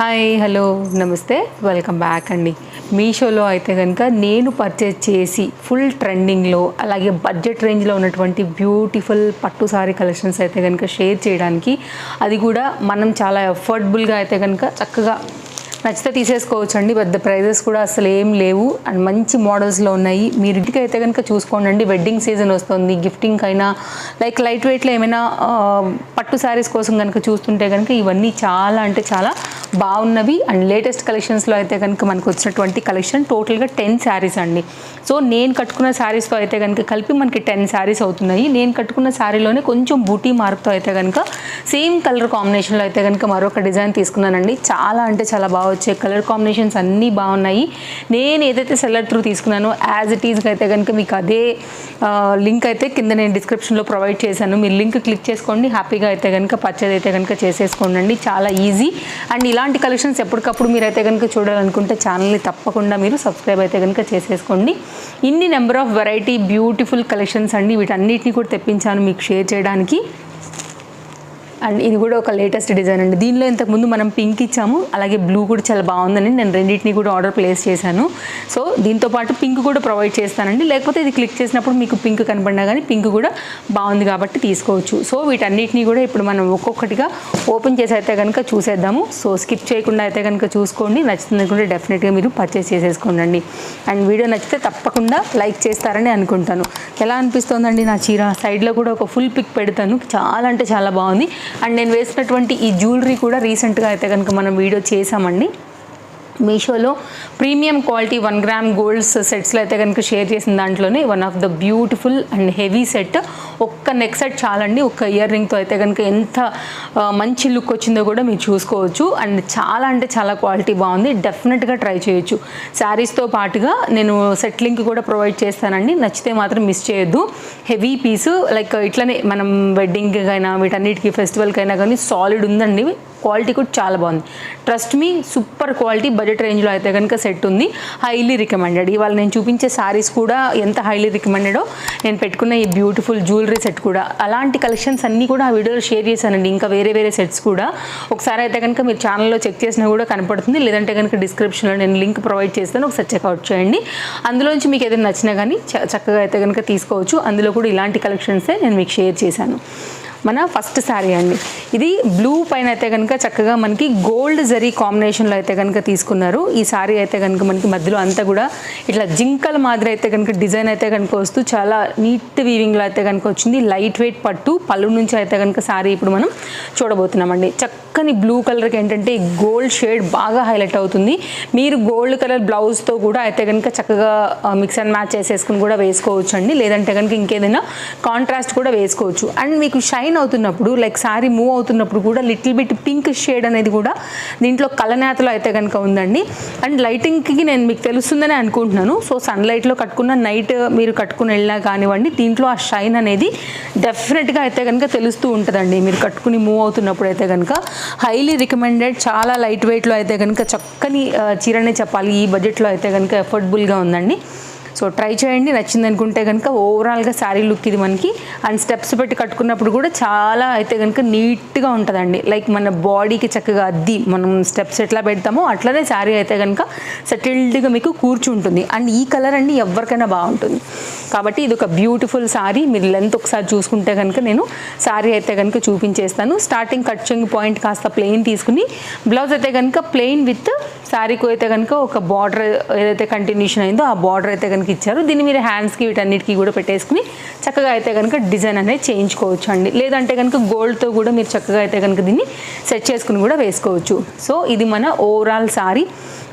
Hi hello namaste welcome back అండి. మీషోలో అయితే కనుక నేను పర్చేజ్ చేసి ఫుల్ ట్రెండింగ్లో అలాగే బడ్జెట్ రేంజ్లో ఉన్నటువంటి బ్యూటిఫుల్ పట్టు సారీ కలెక్షన్స్ అయితే కనుక షేర్ చేయడానికి అది కూడా మనం చాలా అఫోర్డబుల్గా అయితే కనుక చక్కగా నచ్చితే తీసేసుకోవచ్చు అండి పెద్ద ప్రైజెస్ కూడా అసలు ఏం లేవు. అండ్ మంచి మోడల్స్లో ఉన్నాయి. మీరు ఇంటికి అయితే కనుక చూసుకోండి వెడ్డింగ్ సీజన్ వస్తుంది. గిఫ్టింగ్ అయినా లైక్ లైట్ వెయిట్లో ఏమైనా పట్టు శారీస్ కోసం కనుక చూస్తుంటే కనుక ఇవన్నీ చాలా అంటే చాలా బాగున్నవి. అండ్ లేటెస్ట్ కలెక్షన్స్లో అయితే కనుక మనకు వచ్చినటువంటి కలెక్షన్ టోటల్గా టెన్ శారీస్ అండి. సో నేను కట్టుకున్న శారీస్తో అయితే కనుక కలిపి మనకి టెన్ శారీస్ అవుతున్నాయి. నేను కట్టుకున్న శారీలోనే కొంచెం బూటీ మార్క్తో అయితే కనుక సేమ్ కలర్ కాంబినేషన్లో అయితే కనుక మరొక డిజైన్ తీసుకున్నానండి. చాలా అంటే చాలా బాగా వచ్చాయి. కలర్ కాంబినేషన్స్ అన్నీ బాగున్నాయి. నేను ఏదైతే సెల్లర్ త్రూ తీసుకున్నానో యాజ్ ఇట్ ఈజ్గా అయితే కనుక మీకు అదే లింక్ అయితే కింద నేను డిస్క్రిప్షన్లో ప్రొవైడ్ చేశాను. మీరు లింక్ క్లిక్ చేసుకోండి. హ్యాపీగా అయితే కనుక పర్చేజ్ అయితే కనుక చేసేసుకోండి చాలా ఈజీ అండ్ ఇలా ఇలాంటి కలెక్షన్స్ ఎప్పటికప్పుడు మీరు అయితే కనుక చూడాలనుకుంటే ఛానల్ని తప్పకుండా మీరు సబ్స్క్రైబ్ అయితే కనుక చేసేసుకోండి. ఇన్ని number of variety beautiful collections అండి. వీటన్నిటిని కూడా తెప్పించాను మీకు షేర్ చేయడానికి. అండ్ ఇది కూడా ఒక లేటెస్ట్ డిజైన్ అండి. దీనిలో ఇంతకుముందు మనం పింక్ ఇచ్చాము. అలాగే బ్లూ కూడా చాలా బాగుందని నేను రెండింటిని కూడా ఆర్డర్ ప్లేస్ చేశాను. సో దీంతో పాటు పింక్ కూడా ప్రొవైడ్ చేస్తానండి. లేకపోతే ఇది క్లిక్ చేసినప్పుడు మీకు పింక్ కనపడినా కానీ పింక్ కూడా బాగుంది కాబట్టి తీసుకోవచ్చు. సో వీటన్నిటిని కూడా ఇప్పుడు మనం ఒక్కొక్కటిగా ఓపెన్ చేసి అయితే కనుక చూసేద్దాము. సో స్కిప్ చేయకుండా అయితే కనుక చూసుకోండి. నచ్చుతుంది కూడా డెఫినెట్గా మీరు పర్చేస్ చేసేసుకోండి అండ్ వీడియో నచ్చితే తప్పకుండా లైక్ చేస్తారని అనుకుంటాను. ఎలా అనిపిస్తోందండి నా చీర? సైడ్లో కూడా ఒక ఫుల్ పిక్ పెడతాను. చాలా అంటే చాలా బాగుంది. అండ్ నేను వేసినటువంటి ఈ జ్యువెలరీ కూడా రీసెంట్గా అయితే కనుక మనం వీడియో చేసామండి మీషోలో premium quality one gram golds సెట్స్లో అయితే కనుక షేర్ చేసిన దాంట్లోనే one of the beautiful and heavy set. ఒక్క నెక్ సెట్ చాలండి. ఒక్క ఇయర్ రింగ్తో అయితే కనుక ఎంత మంచి లుక్ వచ్చిందో కూడా మీరు చూసుకోవచ్చు. అండ్ చాలా అంటే చాలా క్వాలిటీ బాగుంది. డెఫినెట్గా ట్రై చేయొచ్చు. శారీస్తో పాటుగా నేను సెట్ లింక్ కూడా ప్రొవైడ్ చేస్తానండి. నచ్చితే మాత్రం మిస్ చేయొద్దు. హెవీ పీసు లైక్ ఇట్లనే మనం వెడ్డింగ్కి అయినా వీటన్నిటికీ ఫెస్టివల్కి అయినా కానీ సాలిడ్ ఉందండి. క్వాలిటీ కూడా చాలా బాగుంది. ట్రస్ట్ మీ సూపర్ క్వాలిటీ బడ్జెట్ రేంజ్లో అయితే కనుక సెట్ ఉంది. హైలీ రికమెండెడ్ ఇవాళ నేను చూపించే సారీస్ కూడా ఎంత హైలీ రికమెండెడో నేను పెట్టుకున్న ఈ బ్యూటిఫుల్ జ్యువెలరీ సెట్ కూడా. అలాంటి కలెక్షన్స్ అన్నీ కూడా ఆ వీడియోలో షేర్ చేశానండి. ఇంకా వేరే వేరే సెట్స్ కూడా. ఒకసారి అయితే కనుక మీరు ఛానల్లో చెక్ చేసినా కూడా కనపడుతుంది. లేదంటే కనుక డిస్క్రిప్షన్లో నేను లింక్ ప్రొవైడ్ చేస్తాను. ఒకసారి చెక్అవుట్ చేయండి. అందులోంచి మీకు ఏదైనా నచ్చినా కానీ చ- చక్కగా అయితే కనుక తీసుకోవచ్చు. అందులో కూడా ఇలాంటి కలెక్షన్సే నేను మీకు షేర్ చేశాను. మన ఫస్ట్ శారీ అండి. ఇది బ్లూ పైన అయితే కనుక చక్కగా మనకి గోల్డ్ జరీ కాంబినేషన్లో అయితే కనుక తీసుకున్నారు. ఈ శారీ అయితే కనుక మనకి మధ్యలో అంతా కూడా ఇట్లా జింకల మాదిరి అయితే కనుక డిజైన్ అయితే కనుక వస్తూ చాలా నీట్ వీవింగ్లో అయితే కనుక వచ్చింది. లైట్ వెయిట్ పట్టు పళ్ళు నుంచి అయితే కనుక శారీ ఇప్పుడు మనం చూడబోతున్నామండి. చక్కని బ్లూ కలర్కి ఏంటంటే గోల్డ్ షేడ్ బాగా హైలైట్ అవుతుంది. మీరు గోల్డ్ కలర్ బ్లౌజ్తో కూడా అయితే కనుక చక్కగా మిక్స్ అండ్ మ్యాచ్ చేసేసుకుని కూడా వేసుకోవచ్చు అండి లేదంటే కనుక ఇంకేదైనా కాంట్రాస్ట్ కూడా వేసుకోవచ్చు. అండ్ మీకు షైన్ అవుతున్నప్పుడు లైక్ శారీ మూవ్ అవుతున్నప్పుడు కూడా లిటిల్ బిట్ పింక్ షేడ్ అనేది కూడా దీంట్లో కలనేతలో అయితే కనుక ఉందండి. అండ్ లైటింగ్కి నేను మీకు తెలుస్తుందని అనుకుంటున్నాను. సో సన్లైట్లో కట్టుకున్న నైట్ మీరు కట్టుకుని వెళ్ళినా కానివ్వండి దీంట్లో ఆ షైన్ అనేది డెఫినెట్గా అయితే కనుక తెలుస్తూ ఉంటుందండి. మీరు కట్టుకుని మూవ్ అవుతున్నప్పుడు అయితే కనుక. హైలీ రికమెండెడ్ చాలా లైట్ వెయిట్లో అయితే కనుక చక్కని చీరనే చెప్పాలి. ఈ బడ్జెట్లో అయితే కనుక ఎఫోర్డబుల్గా ఉందండి. సో ట్రై చేయండి నచ్చింది అనుకుంటే కనుక ఓవరాల్గా శారీ లుక్ ఇది మనకి. అండ్ స్టెప్స్ పెట్టి కట్టుకున్నప్పుడు కూడా చాలా అయితే కనుక నీట్గా ఉంటుందండి. లైక్ మన బాడీకి చక్కగా అద్ది మనం స్టెప్స్ ఎట్లా పెడతామో అట్లనే శారీ అయితే కనుక సెటిల్డ్గా మీకు కూర్చుంటుంది. అండ్ ఈ కలర్ అండి ఎవరికైనా బాగుంటుంది. కాబట్టి ఇది ఒక బ్యూటిఫుల్ శారీ. మీరు లెంత్ ఒకసారి చూసుకుంటే కనుక నేను శారీ అయితే కనుక చూపించేస్తాను. స్టార్టింగ్ కట్చింగ్ పాయింట్ కాస్త ప్లెయిన్ తీసుకుని బ్లౌజ్ అయితే కనుక ప్లెయిన్ విత్ శారీకి అయితే కనుక ఒక బార్డర్ ఏదైతే కంటిన్యూషన్ అయిందో ఆ బార్డర్ అయితే కనుక ఇచ్చారు. దీన్ని మీరు హ్యాండ్స్కి వీటన్నిటికీ కూడా పెట్టేసుకుని చక్కగా అయితే కనుక డిజైన్ అనేది చేయించుకోవచ్చు అండి. లేదంటే కనుక గోల్డ్తో కూడా మీరు చక్కగా అయితే కనుక దీన్ని సెట్ చేసుకుని కూడా వేసుకోవచ్చు. సో ఇది మన ఓవరాల్ సారీ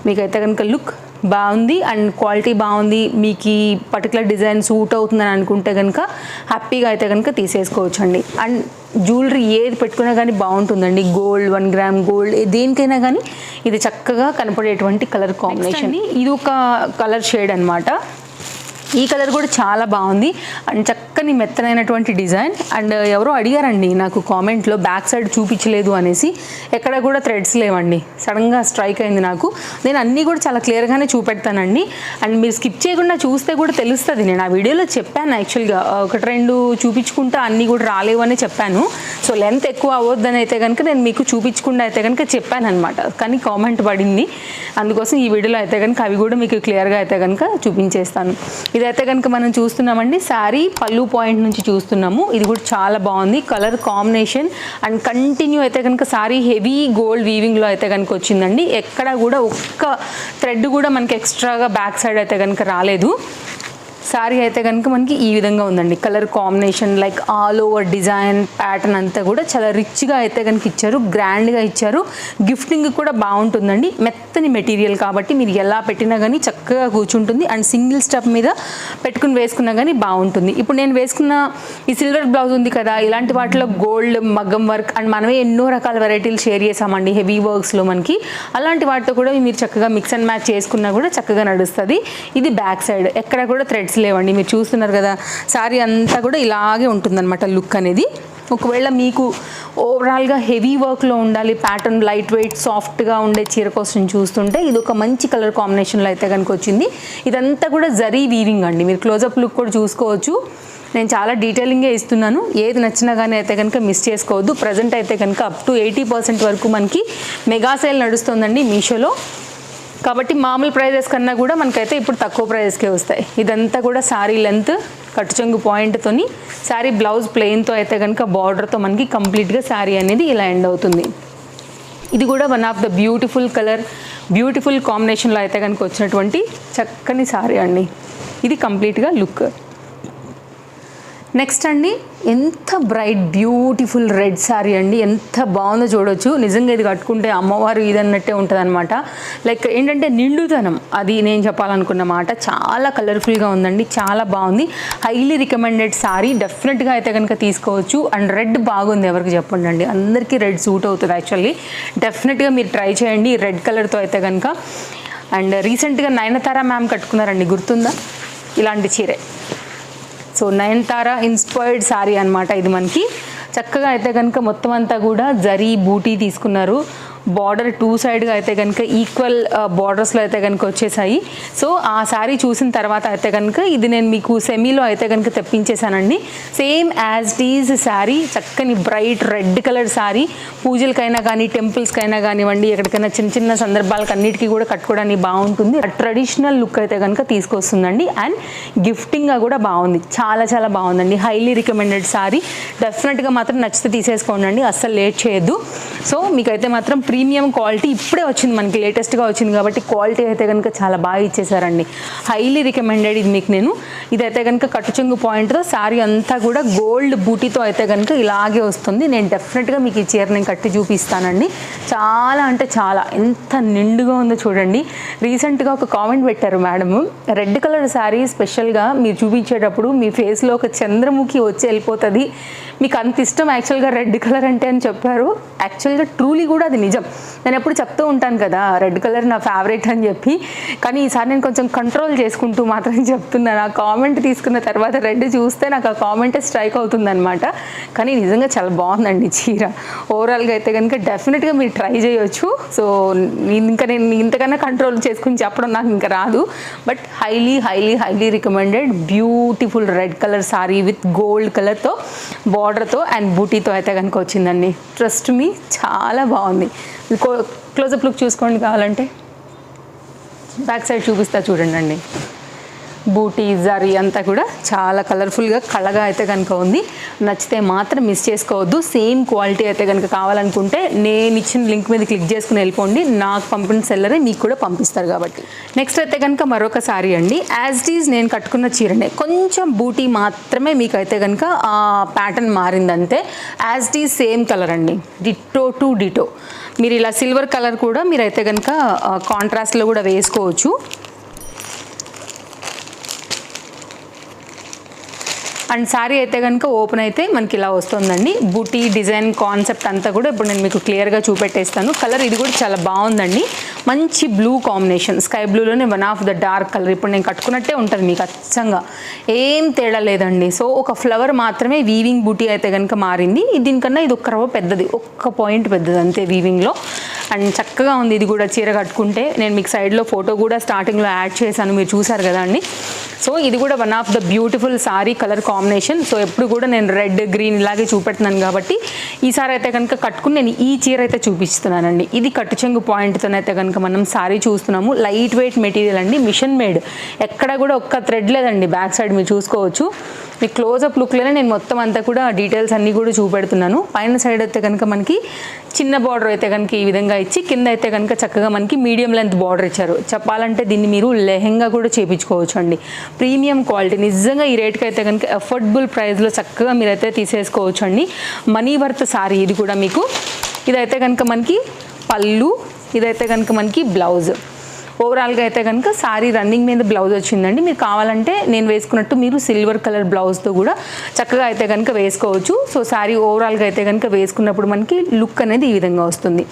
మీకైతే కనుక లుక్ బాగుంది అండ్ క్వాలిటీ బాగుంది. మీకు ఈ పర్టికులర్ డిజైన్ సూట్ అవుతుందని అనుకుంటే కనుక హ్యాపీగా అయితే కనుక తీసేసుకోవచ్చు అండి అండ్ జ్యువెలరీ ఏది పెట్టుకున్నా కానీ బాగుంటుందండి. గోల్డ్ వన్ గ్రామ్ గోల్డ్ దేనికైనా కానీ ఇది చక్కగా కనపడేటువంటి కలర్ కాంబినేషన్. ఇది ఒక కలర్ షేడ్ అన్నమాట. ఈ కలర్ కూడా చాలా బాగుంది. అండ్ చక్కని మెత్తనైనటువంటి డిజైన్. అండ్ ఎవరో అడిగారండి నాకు కామెంట్లో బ్యాక్ సైడ్ చూపించలేదు అనేసి. ఎక్కడ కూడా థ్రెడ్స్ లేవండి. సడన్గా స్ట్రైక్ అయింది నాకు. నేను అన్నీ కూడా చాలా క్లియర్గానే చూపెడతానండి. అండ్ మీరు స్కిప్ చేయకుండా చూస్తే కూడా తెలుస్తుంది. నేను ఆ వీడియోలో చెప్పాను యాక్చువల్గా. ఒకటి రెండు చూపించుకుంటా అన్నీ కూడా రాలేవు అని చెప్పాను. సో లెంత్ ఎక్కువ అవ్వద్దని అయితే కనుక నేను మీకు చూపించకుండా అయితే కనుక చెప్పాను అనమాట కానీ కామెంట్ పడింది. అందుకోసం ఈ వీడియోలో అయితే కనుక అవి కూడా మీకు క్లియర్గా అయితే కనుక చూపించేస్తాను. ఇది ఇదైతే కనుక మనం చూస్తున్నామండి శారీ పళ్ళు పాయింట్ నుంచి చూస్తున్నాము. ఇది కూడా చాలా బాగుంది. కలర్ కాంబినేషన్ అండ్ కంటిన్యూ అయితే కనుక శారీ హెవీ గోల్డ్ వీవింగ్లో అయితే కనుక వచ్చిందండి. ఎక్కడ కూడా ఒక్క థ్రెడ్ కూడా మనకి ఎక్స్ట్రాగా బ్యాక్ సైడ్ అయితే కనుక రాలేదు. శారీ అయితే కనుక మనకి ఈ విధంగా ఉందండి. Colour combination like all over design pattern అంతా కూడా చాలా రిచ్గా అయితే కనుక ఇచ్చారు. గ్రాండ్గా ఇచ్చారు. గిఫ్టింగ్ కూడా బాగుంటుందండి. మెత్తని మెటీరియల్ కాబట్టి మీరు ఎలా పెట్టినా కానీ చక్కగా కూర్చుంటుంది. అండ్ సింగిల్ స్టెప్ మీద పెట్టుకుని వేసుకున్నా కానీ బాగుంటుంది. ఇప్పుడు నేను వేసుకున్న ఈ సిల్వర్ బ్లౌజ్ ఉంది కదా ఇలాంటి వాటిలో గోల్డ్ మగ్గం వర్క్ అండ్ మనమే ఎన్నో రకాల వెరైటీలు షేర్ చేసామండి. హెవీ వర్క్స్లో మనకి. అలాంటి వాటితో కూడా మీరు చక్కగా మిక్స్ అండ్ మ్యాచ్ చేసుకున్నా కూడా చక్కగా నడుస్తుంది. ఇది బ్యాక్ సైడ్ ఎక్కడ కూడా థ్రెడ్స్ లేవండి. మీరు చూస్తున్నారు కదా సారీ అంతా కూడా ఇలాగే ఉంటుందన్నమాట లుక్ అనేది. ఒకవేళ మీకు ఓవరాల్గా హెవీ వర్క్లో ఉండాలి ప్యాటర్న్ లైట్ వెయిట్ సాఫ్ట్గా ఉండే చీర కోసం చూస్తుంటే ఇది ఒక మంచి కలర్ కాంబినేషన్లో అయితే కనుక వచ్చింది. ఇదంతా కూడా జరీ వీవింగ్ అండి. మీరు క్లోజప్ లుక్ కూడా చూసుకోవచ్చు. నేను చాలా డీటెయిలింగే ఇస్తున్నాను. ఏది నచ్చినా కానీ అయితే కనుక మిస్ చేసుకోవద్దు. ప్రజెంట్ అయితే కనుక అప్ టు ఎయిటీ పర్సెంట్ వరకు మనకి మెగా సేల్ నడుస్తుందండి మీషోలో. కాబట్టి మామూలు ప్రైజెస్ కన్నా కూడా మనకైతే ఇప్పుడు తక్కువ ప్రైజెస్కే వస్తాయి. ఇదంతా కూడా శారీ లెంత్ కట్టుచొంగు పాయింట్తోని శారీ బ్లౌజ్ ప్లెయిన్తో అయితే కనుక బార్డర్తో మనకి కంప్లీట్గా శారీ అనేది ఇలా ఎండ్ అవుతుంది. ఇది కూడా one of the beautiful colour beautiful కాంబినేషన్లో అయితే కనుక వచ్చినటువంటి చక్కని సారీ అండి. ఇది కంప్లీట్గా లుక్. నెక్స్ట్ అండి ఎంత బ్రైట్ బ్యూటిఫుల్ రెడ్ శారీ అండి. ఎంత బాగుందో చూడొచ్చు. నిజంగా ఇది కట్టుకుంటే అమ్మవారు ఇది అన్నట్టే ఉంటుంది అనమాట లైక్ ఏంటంటే నిండుదనం అది నేను చెప్పాలనుకున్న మాట. చాలా కలర్ఫుల్గా ఉందండి. చాలా బాగుంది. హైలీ రికమెండెడ్ శారీ డెఫినెట్గా అయితే కనుక తీసుకోవచ్చు. అండ్ రెడ్ బాగుంది ఎవరికి చెప్పండి అండి. అందరికీ రెడ్ సూట్ అవుతుంది యాక్చువల్లీ. డెఫినెట్గా మీరు ట్రై చేయండి. రెడ్ కలర్తో అయితే కనుక. అండ్ రీసెంట్గా నయనతార మ్యామ్ కట్టుకున్నారండి. గుర్తుందా? ఇలాంటి చీరే. సో నయన్తార ఇన్స్పైర్డ్ శారీ అనమాట ఇది మనకి. చక్కగా అయితే కనుక మొత్తం అంతా కూడా జరీ బూటీ తీసుకున్నారు. బార్డర్ టూ సైడ్గా అయితే కనుక ఈక్వల్ బార్డర్స్లో అయితే కనుక వచ్చేసాయి. సో ఆ శారీ చూసిన తర్వాత అయితే కనుక ఇది నేను మీకు సెమీలో అయితే కనుక తెప్పించేశానండి. సేమ్ యాజ్ టీజ్ శారీ చక్కని బ్రైట్ రెడ్ కలర్ శారీ. పూజలకైనా కానీ టెంపుల్స్కైనా కానివ్వండి ఎక్కడికైనా చిన్న చిన్న సందర్భాలకు అన్నిటికీ కూడా కట్టుకోవడానికి బాగుంటుంది. ట్రెడిషనల్ లుక్ అయితే కనుక తీసుకొస్తుందండి. అండ్ గిఫ్టింగ్గా కూడా బాగుంది. చాలా చాలా బాగుందండి. Highly recommended sari. డెఫినెట్గా మాత్రం నచ్చితే తీసేసుకోండి అస్సలు లేట్ చేయొద్దు. సో మీకైతే మాత్రం ప్రీమియం క్వాలిటీ ఇప్పుడే వచ్చింది మనకి లేటెస్ట్గా వచ్చింది కాబట్టి క్వాలిటీ అయితే కనుక చాలా బాగా ఇచ్చేసారండి. హైలీ రికమెండెడ్ ఇది మీకు నేను. ఇదైతే కనుక కట్టుచెంగు పాయింట్తో శారీ అంతా కూడా గోల్డ్ బూటీతో అయితే కనుక ఇలాగే వస్తుంది. నేను డెఫినెట్గా మీకు ఈ చీర నేను కట్టి చూపిస్తానండి. చాలా అంటే చాలా. ఎంత నిండుగా ఉందో చూడండి. రీసెంట్గా ఒక కామెంట్ పెట్టారు మేడం రెడ్ కలర్ శారీ స్పెషల్గా మీరు చూపించేటప్పుడు మీ ఫేస్లో ఒక చంద్రముఖి వచ్చి వెళ్ళిపోతుంది. మీకు అంత ఇష్టం యాక్చువల్గా రెడ్ కలర్ అంటే అని చెప్పారు. యాక్చువల్గా ట్రూలీ కూడా అది నిజం. నేను ఎప్పుడు చెప్తూ ఉంటాను కదా రెడ్ కలర్ నా ఫేవరెట్ అని చెప్పి. కానీ ఈసారి నేను కొంచెం కంట్రోల్ చేసుకుంటూ మాత్రం చెప్తున్నాను ఆ కామెంట్ తీసుకున్న తర్వాత రెడ్ చూస్తే నాకు ఆ కామెంటే స్ట్రైక్ అవుతుందన్నమాట. కానీ నిజంగా చాలా బాగుందండి చీర. ఓవరాల్గా అయితే కనుక డెఫినెట్గా మీరు ట్రై చేయొచ్చు. సో ఇంకా నేను ఇంతకన్నా కంట్రోల్ చేసుకుని చెప్పడం నాకు ఇంకా రాదు. But highly highly highly recommended beautiful red colour sari with gold కలర్తో బార్డర్తో అండ్ బూటీతో అయితే కనుక వచ్చిందండి. ట్రస్ట్ మీ చాలా బాగుంది. క్లోజప్ లుక్ చూసుకోండి కావాలంటే. బ్యాక్ సైడ్ చూపిస్తా చూడండి అండి బూటీ జరీ అంతా కూడా చాలా కలర్ఫుల్గా కళగా అయితే కనుక ఉంది. నచ్చితే మాత్రం మిస్ చేసుకోవద్దు. సేమ్ క్వాలిటీ అయితే కనుక కావాలనుకుంటే నేను ఇచ్చిన లింక్ మీద క్లిక్ చేసుకుని వెళ్ళిపోండి. నాకు పంపిన సెల్లరే మీకు కూడా పంపిస్తారు కాబట్టి. నెక్స్ట్ అయితే కనుక మరొక సారీ అండి. యాజ్ ఇట్ ఈజ్ నేను కట్టుకున్న చీరనే. కొంచెం బూటీ మాత్రమే మీకు అయితే కనుక pattern మారిందంతే. As these is same colour అండి. డిటో టు డిటో మీరు ఇలా సిల్వర్ కలర్ కూడా మీరైతే కనుక కాంట్రాస్ట్లో కూడా వేసుకోవచ్చు. అండ్ శారీ అయితే కనుక ఓపెన్ అయితే మనకి ఇలా వస్తుందండి. బూటీ డిజైన్ కాన్సెప్ట్ అంతా కూడా ఇప్పుడు నేను మీకు క్లియర్గా చూపెట్టేస్తాను. కలర్ ఇది కూడా చాలా బాగుందండి. మంచి blue combination sky బ్లూలోనే one of the dark colour ఇప్పుడు నేను కట్టుకున్నట్టే ఉంటుంది మీకు అచ్చంగా. ఏం తేడా లేదండి. సో ఒక ఫ్లవర్ మాత్రమే వీవింగ్ బూటీ అయితే కనుక మారింది. దీనికన్నా ఇది ఒక్క రవ్వ పెద్దది. ఒక్క పాయింట్ పెద్దది అంతే వీవింగ్లో అండ్ చక్కగా ఉంది ఇది కూడా చీర కట్టుకుంటే. నేను మీకు సైడ్లో ఫోటో కూడా స్టార్టింగ్లో యాడ్ చేశాను. మీరు చూసారు కదా అండి. సో ఇది కూడా one of the beautiful sari colour combination so ఎప్పుడు కూడా నేను రెడ్ గ్రీన్ ఇలాగే చూపెడుతున్నాను కాబట్టి ఈసారి అయితే కనుక కట్టుకుని నేను ఈ చీర అయితే చూపిస్తున్నానండి. ఇది కట్టుచెంగు పాయింట్తో పాయింట్తోనైతే కనుక మనం సారీ చూస్తున్నాము. లైట్ వెయిట్ మెటీరియల్ అండి మిషన్ మేడ్ ఎక్కడ కూడా ఒక్క థ్రెడ్ లేదండి. బ్యాక్ సైడ్ మీరు చూసుకోవచ్చు. మీ క్లోజప్ లుక్లోనే నేను మొత్తం అంతా కూడా డీటెయిల్స్ అన్నీ కూడా చూపెడుతున్నాను. పైన సైడ్ అయితే కనుక మనకి చిన్న బార్డర్ అయితే కనుక ఈ విధంగా ఇచ్చి కింద అయితే కనుక చక్కగా మనకి మీడియం లెంత్ బార్డర్ ఇచ్చారు. చెప్పాలంటే దీన్ని మీరు లెహెంగా కూడా చేపించుకోవచ్చు అండి ప్రీమియం క్వాలిటీ నిజంగా ఈ రేట్కి అయితే కనుక అఫోర్డబుల్ ప్రైస్లో చక్కగా మీరైతే తీసేసుకోవచ్చు అండి మనీ వర్త్ సారీ ఇది కూడా మీకు. ఇదైతే కనుక మనకి పళ్ళు ఇదైతే కనుక మనకి బ్లౌజ్ ఓవరాల్గా అయితే కనుక సారీ రన్నింగ్ మీద బ్లౌజ్ వచ్చిందండి. మీరు కావాలంటే నేను వేసుకున్నట్టు మీరు సిల్వర్ కలర్ బ్లౌజ్తో కూడా చక్కగా అయితే కనుక వేసుకోవచ్చు. సో సారీ ఓవరాల్గా అయితే కనుక వేసుకున్నప్పుడు మనకి లుక్ అనేది ఈ విధంగా వస్తుంది.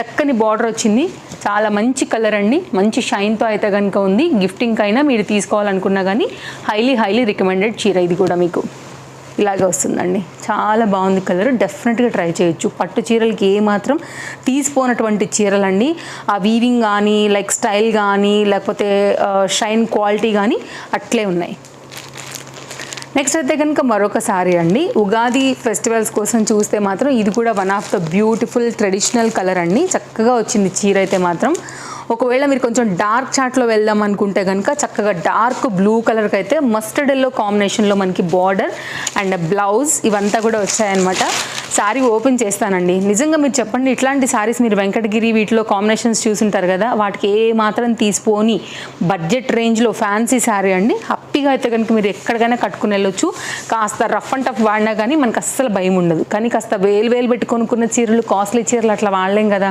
చక్కని బార్డర్ వచ్చింది. చాలా మంచి కలర్ అండి. మంచి షైన్తో అయితే కనుక ఉంది. గిఫ్టింగ్ అయినా మీరు తీసుకోవాలనుకున్నా కానీ హైలీ హైలీ రికమెండెడ్ చీర ఇది కూడా మీకు. ఇలాగే వస్తుందండి. చాలా బాగుంది కలర్. డెఫినెట్గా ట్రై చేయొచ్చు. పట్టు చీరలకి ఏ మాత్రం తీసిపోనటువంటి చీరలండి. ఆ వీవింగ్ కానీ లైక్ స్టైల్ కానీ లేకపోతే షైన్ క్వాలిటీ కానీ అట్లే ఉన్నాయి. నెక్స్ట్ అయితే కనుక మరొక సారీ అండి. ఉగాది ఫెస్టివల్స్ కోసం చూస్తే మాత్రం ఇది కూడా one of the beautiful traditional colour అండి. చక్కగా వచ్చింది చీర అయితే మాత్రం. ఒకవేళ మీరు కొంచెం డార్క్ చాట్లో వెళ్దాం అనుకుంటే కనుక చక్కగా డార్క్ బ్లూ కలర్కి అయితే మస్టర్డ్ ఎల్లో కాంబినేషన్లో మనకి బార్డర్ అండ్ బ్లౌజ్ ఇవంతా కూడా వచ్చాయన్నమాట. శారీ ఓపెన్ చేస్తానండి. నిజంగా మీరు చెప్పండి ఇట్లాంటి శారీస్ మీరు వెంకటగిరి వీటిలో కాంబినేషన్స్ చూసుంటారు కదా వాటికి ఏ మాత్రం తీసిపోని బడ్జెట్ రేంజ్లో ఫ్యాన్సీ శారీ అండి. హ్యాపీగా అయితే కనుక మీరు ఎక్కడికైనా కట్టుకుని వెళ్ళొచ్చు. కాస్త రఫ్ అండ్ టఫ్ వాడినా కానీ మనకు అస్సలు భయం ఉండదు. కానీ కాస్త వేలు వేలు పెట్టి కొనుక్కున్న చీరలు కాస్ట్లీ చీరలు అట్లా వాడలేం కదా.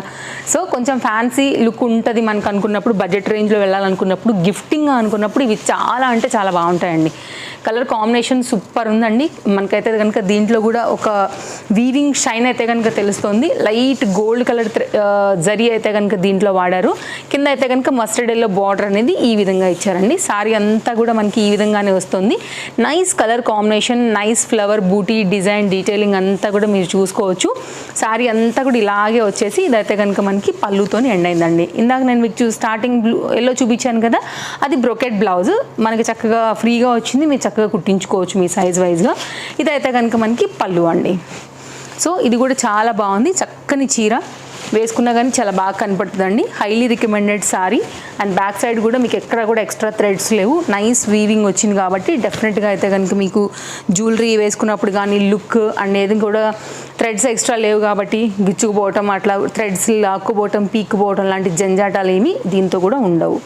సో కొంచెం ఫ్యాన్సీ లుక్ ఉంటుంది మనకు అనుకున్నప్పుడు బడ్జెట్ రేంజ్లో వెళ్ళాలనుకున్నప్పుడు గిఫ్టింగ్ అనుకున్నప్పుడు ఇవి చాలా అంటే చాలా బాగుంటాయండి. కలర్ కాంబినేషన్ సూపర్ ఉందండి. మనకైతే కనుక దీంట్లో కూడా ఒక వీవింగ్ షైన్ అయితే కనుక తెలుస్తుంది. లైట్ గోల్డ్ కలర్ జరీ అయితే కనుక దీంట్లో వాడారు. కింద అయితే కనుక మస్టర్డ్ ఎల్లో బార్డర్ అనేది ఈ విధంగా ఇచ్చారండి. సారీ అంతా కూడా మనకి ఈ విధంగానే వస్తుంది. Nice colour combination nice flower buti design detailing అంతా కూడా మీరు చూసుకోవచ్చు. సారీ అంతా కూడా ఇలాగే వచ్చేసి ఇదైతే కనుక మనకి పళ్ళుతో ఎండ్ అయిందండి. ఇందాక నేను మీకు చూ స్టార్టింగ్ బ్లూ ఎల్లో చూపించాను కదా అది బ్రొకెట్ బ్లౌజ్. మనకి చక్కగా ఫ్రీగా వచ్చింది. మీరు చక్కగా కుట్టించుకోవచ్చు మీ సైజ్ వైజ్గా ఇదైతే కనుక మనకి పళ్ళు అండి. సో ఇది కూడా చాలా బాగుంది. చక్కని చీర. వేసుకున్నా కానీ చాలా బాగా కనపడుతుందండి. Highly recommended sari and back side కూడా మీకు ఎక్కడ కూడా ఎక్స్ట్రా థ్రెడ్స్ లేవు. నైస్ వీవింగ్ వచ్చింది కాబట్టి డెఫినెట్గా అయితే కనుక మీకు జ్యువెలరీ వేసుకున్నప్పుడు కానీ లుక్ అండ్ ఏది కూడా థ్రెడ్స్ ఎక్స్ట్రా లేవు కాబట్టి గిచ్చుకుపోవటం అట్లా థ్రెడ్స్ లాక్కుపోవటం పీక్కుపోవటం లాంటి జంజాటాలు ఏమి దీంతో కూడా ఉండవు.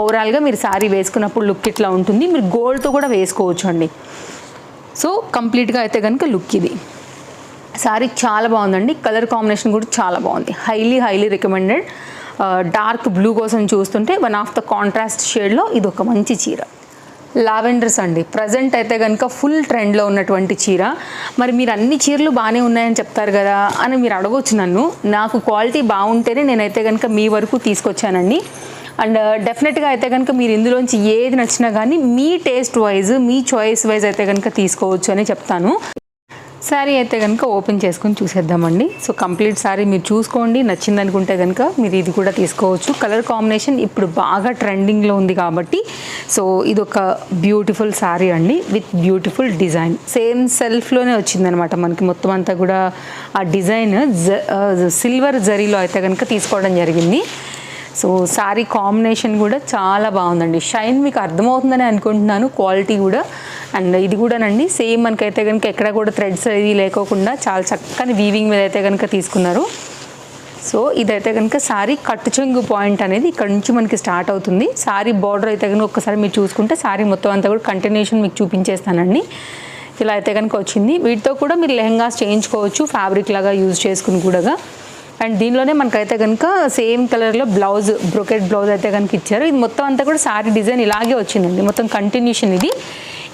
ఓవరాల్గా మీరు శారీ వేసుకున్నప్పుడు లుక్ ఇట్లా ఉంటుంది. మీరు గోల్డ్తో కూడా వేసుకోవచ్చు అండి సో కంప్లీట్గా అయితే కనుక లుక్ ఇది. శారీ చాలా బాగుందండి. కలర్ కాంబినేషన్ కూడా చాలా బాగుంది. Highly highly recommended. Dark blue కోసం చూస్తుంటే వన్ ఆఫ్ ద కాంట్రాస్ట్ షేడ్లో ఇది ఒక మంచి చీర. లావెండర్స్ అండి. ప్రజెంట్ అయితే కనుక ఫుల్ ట్రెండ్లో ఉన్నటువంటి చీర. మరి మీరు అన్ని చీరలు బాగానే ఉన్నాయని చెప్తారు కదా అని మీరు అడగొచ్చు నన్ను. నాకు క్వాలిటీ బాగుంటేనే నేనైతే కనుక మీ వరకు తీసుకొచ్చానండి. అండ్ డెఫినెట్గా uh, అయితే కనుక మీరు ఇందులోంచి ఏది నచ్చినా కానీ మీ టేస్ట్ వైజ్ మీ చాయిస్ వైజ్ అయితే కనుక తీసుకోవచ్చు అని చెప్తాను. శారీ అయితే కనుక ఓపెన్ చేసుకుని చూసేద్దామండి. సో కంప్లీట్ శారీ మీరు చూసుకోండి. నచ్చింది అనుకుంటే కనుక మీరు ఇది కూడా తీసుకోవచ్చు. కలర్ కాంబినేషన్ ఇప్పుడు బాగా ట్రెండింగ్లో ఉంది కాబట్టి సో ఇది ఒక బ్యూటిఫుల్ శారీ అండి విత్ బ్యూటిఫుల్ డిజైన్ సేమ్ సెల్ఫ్లోనే వచ్చిందనమాట మనకి. మొత్తం అంతా కూడా ఆ డిజైన్ సిల్వర్ జరీలో అయితే కనుక తీసుకోవడం జరిగింది. సో శారీ కాంబినేషన్ కూడా చాలా బాగుందండి. షైన్ మీకు అర్థమవుతుందని అనుకుంటున్నాను. క్వాలిటీ కూడా. అండ్ ఇది కూడానండి. సేమ్ మనకైతే కనుక ఎక్కడ కూడా థ్రెడ్స్ ఇది లేకోకుండా చాలా చక్కని వీవింగ్ మీద అయితే కనుక తీసుకున్నారు. సో ఇదైతే కనుక సారీ కట్టు చెంగు పాయింట్ అనేది ఇక్కడ నుంచి మనకి స్టార్ట్ అవుతుంది. సారీ బార్డర్ అయితే కనుక ఒక్కసారి మీరు చూసుకుంటే సారీ మొత్తం అంతా కూడా కంటిన్యూషన్ మీకు చూపించేస్తానండి. ఇలా అయితే కనుక వచ్చింది. వీటితో కూడా మీరు లెహంగాస్ చేయించుకోవచ్చు. ఫ్యాబ్రిక్ లాగా యూజ్ చేసుకుని కూడా అండ్ దీనిలోనే మనకైతే కనుక సేమ్ కలర్లో బ్లౌజ్ బ్రొకెట్ బ్లౌజ్ అయితే కనుక ఇచ్చారు. ఇది మొత్తం అంతా కూడా శారీ డిజైన్ ఇలాగే వచ్చిందండి. మొత్తం కంటిన్యూషన్ ఇది.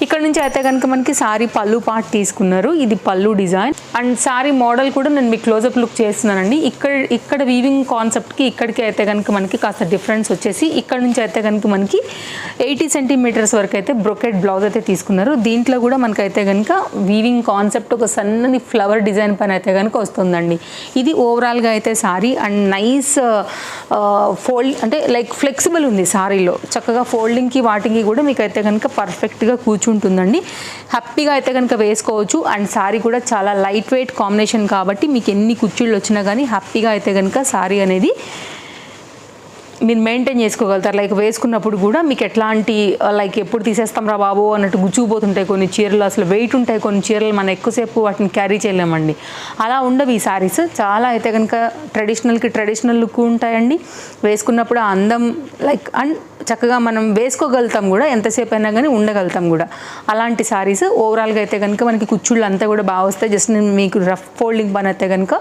ఇక్కడ నుంచి అయితే కనుక మనకి సారీ పళ్ళు పార్ట్ తీసుకున్నారు. ఇది పళ్ళు డిజైన్ అండ్ సారీ మోడల్ కూడా నేను మీకు క్లోజప్ లుక్ చేస్తున్నానండి. ఇక్కడ ఇక్కడ వీవింగ్ కాన్సెప్ట్కి ఇక్కడికి అయితే కనుక మనకి కాస్త డిఫరెన్స్ వచ్చేసి ఇక్కడ నుంచి అయితే కనుక మనకి ఎయిటీ సెంటీమీటర్స్ వరకు అయితే బ్రొకెట్ బ్లౌజ్ అయితే తీసుకున్నారు. దీంట్లో కూడా మనకైతే కనుక వీవింగ్ కాన్సెప్ట్ ఒక సన్నని ఫ్లవర్ డిజైన్ పైన అయితే కనుక వస్తుందండి. ఇది ఓవరాల్గా అయితే సారీ అండ్ నైస్ ఫోల్డ్ అంటే లైక్ ఫ్లెక్సిబుల్ ఉంది సారీలో. చక్కగా ఫోల్డింగ్కి వాటికి కూడా మీకు అయితే కనుక పర్ఫెక్ట్గా ఉంటుందండి. హ్యాపీగా అయితే కనుక వేసుకోవచ్చు. అండ్ సారీ కూడా చాలా లైట్ వెయిట్ కాంబినేషన్ కాబట్టి మీకు ఎన్ని కుర్చీళ్ళు వచ్చినా కానీ హ్యాపీగా అయితే కనుక సారీ అనేది మీరు మెయింటైన్ చేసుకోగలుగుతారు. లైక్ వేసుకున్నప్పుడు కూడా మీకు ఎట్లాంటి uh, లైక్ ఎప్పుడు తీసేస్తాం రా బాబు అన్నట్టు గుచ్చుకుపోతుంటాయి కొన్ని చీరలు. అసలు వెయిట్ ఉంటాయి కొన్ని చీరలు మనం ఎక్కువసేపు వాటిని క్యారీ చేయలేమండి. అలా ఉండవు ఈ సారీస్ చాలా అయితే కనుక ట్రెడిషనల్కి ట్రెడిషనల్ లుక్ ఉంటాయండి. వేసుకున్నప్పుడు ఆ అందం లైక్ అండ్ చక్కగా మనం వేసుకోగలుగుతాం కూడా ఎంతసేపు అయినా కానీ ఉండగలుగుతాం కూడా. అలాంటి సారీస్ ఓవరాల్గా అయితే కనుక మనకి కుచ్చుళ్ళు అంతా కూడా బాగా వస్తాయి. జస్ట్ నేను మీకు రఫ్ ఫోల్డింగ్ పని అయితే కనుక